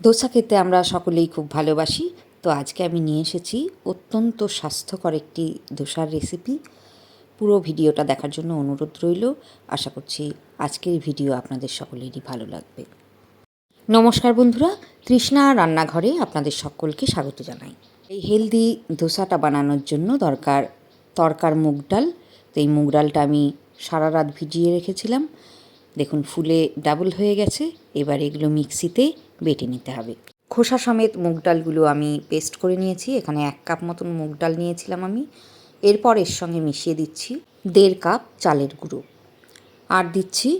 দোসা খেতে আমরা সকলেই খুব ভালোবাসি। তো আজকে আমি নিয়ে এসেছি অত্যন্ত স্বাস্থ্যকর একটি দোসার রেসিপি পুরো ভিডিওটা দেখার জন্য অনুরোধ রইল। আশা করছি আজকের ভিডিও আপনাদের সকলেরই ভালো লাগবে। নমস্কার বন্ধুরা, তৃষ্ণা রান্নাঘরে আপনাদের সকলকে স্বাগত জানাই। এই হেলদি দোসাটা বানানোর জন্য দরকার তরকার মুগ ডাল। তো এই মুগ ডালটা আমি সারা রাত ভিজিয়ে রেখেছিলাম। দেখুন, ফুলে ডাবল হয়ে গেছে, এবার এগুলো মিক্সিতে বেটে নিতে হবে। খোসা সমেত মুগ ডালগুলো আমি পেস্ট করে নিয়েছি, এখানে এক কাপ মতন মুগ ডাল নিয়েছিলাম আমি। এরপর এর সঙ্গে মিশিয়ে দিচ্ছি দেড় কাপ চালের গুঁড়ো। আর দিচ্ছি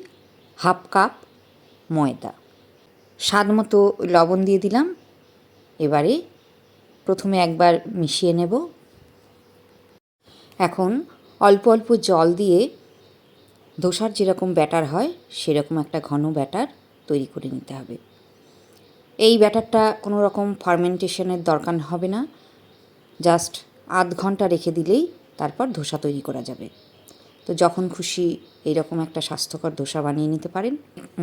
হাফ কাপ ময়দা। স্বাদ মতো লবণ দিয়ে দিলাম। এবারে প্রথমে একবার মিশিয়ে নেব। এখন অল্প অল্প জল দিয়ে ধোসার যেরকম ব্যাটার হয়, সেরকম একটা ঘন ব্যাটার তৈরি করে নিতে হবে। এই ব্যাটারটা কোনো রকম ফার্মেন্টেশনের দরকার হবে না। জাস্ট আধ ঘণ্টা রেখে দিলেই তারপর ধোসা তৈরি করা যাবে। তো যখন খুশি এইরকম একটা স্বাস্থ্যকর ধোসা বানিয়ে নিতে পারেন।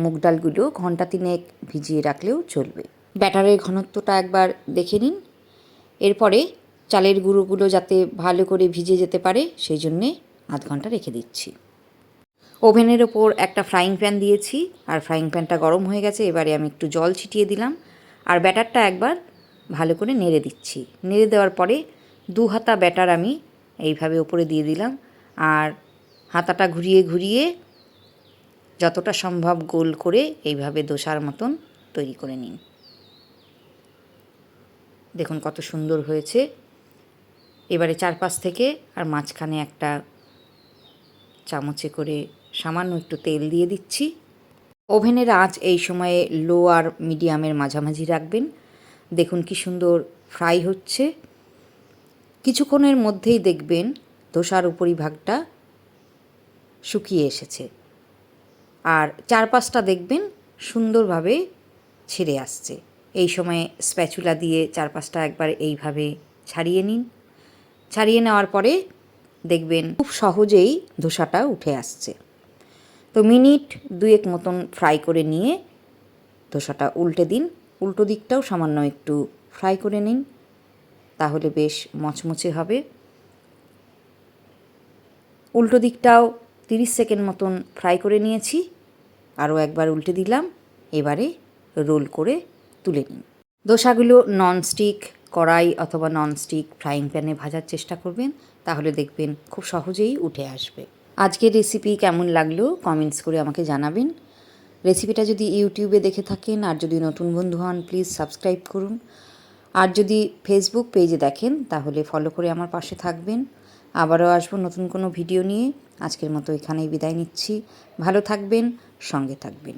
মুগ ডালগুলো ঘণ্টা তিনেক ভিজিয়ে রাখলেও চলবে। ব্যাটারের ঘনত্বটা একবার দেখে নিন। এরপরে চালের গুঁড়োগুলো যাতে ভালো করে ভিজে যেতে পারে, সেই জন্যে আধ ঘণ্টা রেখে দিচ্ছি। ওভেনের ওপর একটা ফ্রাইং প্যান দিয়েছি, আর ফ্রাইং প্যানটা গরম হয়ে গেছে, এবারে আমি একটু জল ছিটিয়ে দিলাম, আর ব্যাটারটা একবার ভালো করে নেড়ে দিচ্ছি। নেড়ে দেওয়ার পরে দু হাতা ব্যাটার আমি এইভাবে ওপরে দিয়ে দিলাম, আর হাতাটা ঘুরিয়ে ঘুরিয়ে যতটা সম্ভব গোল করে এইভাবে দোসার মতন তৈরি করে নিন। দেখুন কত সুন্দর হয়েছে। এবারে চারপাশ থেকে আর মাঝখানে একটা চামচে করে সামান্য একটু তেল দিয়ে দিচ্ছি। ওভেনের আঁচ এই সময়ে লো আর মিডিয়ামের মাঝামাঝি রাখবেন। দেখুন কি সুন্দর ফ্রাই হচ্ছে। কিছুক্ষণের মধ্যেই দেখবেন ধোসার উপরিভাগটা শুকিয়ে এসেছে। আর চারপাশটা দেখবেন সুন্দরভাবে ছেড়ে আসছে। এই সময়ে স্প্যাচুলা দিয়ে চারপাশটা একবার এইভাবে ছাড়িয়ে নিন। ছাড়িয়ে নেওয়ার পরে দেখবেন খুব সহজেই ধোসাটা উঠে আসছে। তো মিনিট দুয়েক মতন ফ্রাই করে নিয়ে ধোসাটা উল্টে দিন। উল্টো দিকটাও সামান্য একটু ফ্রাই করে নিন। তাহলে বেশ মচমচে হবে। উল্টো দিকটাও তিরিশ সেকেন্ড মতন ফ্রাই করে নিয়েছি। আরও একবার উল্টে দিলাম। এবারে রোল করে তুলে নিন। দোসাগুলো ননস্টিক কড়াই অথবা ননস্টিক ফ্রাইং প্যানে ভাজার চেষ্টা করবেন। তাহলে দেখবেন খুব সহজেই উঠে আসবে। আজকের রেসিপি কেমন লাগল কমেন্টস করে আমাকে জানাবেন। রেসিপিটা যদি ইউটিউবে দেখে থাকেন আর যদি নতুন বন্ধু হন প্লিজ সাবস্ক্রাইব করুন। আর যদি ফেসবুক পেজে দেখেন, তাহলে ফলো করে আমার পাশে থাকবেন। আবারও আসব নতুন কোনো ভিডিও নিয়ে। আজকের মতো এখানেই বিদায় নিচ্ছি। ভালো থাকবেন, সঙ্গে থাকবেন।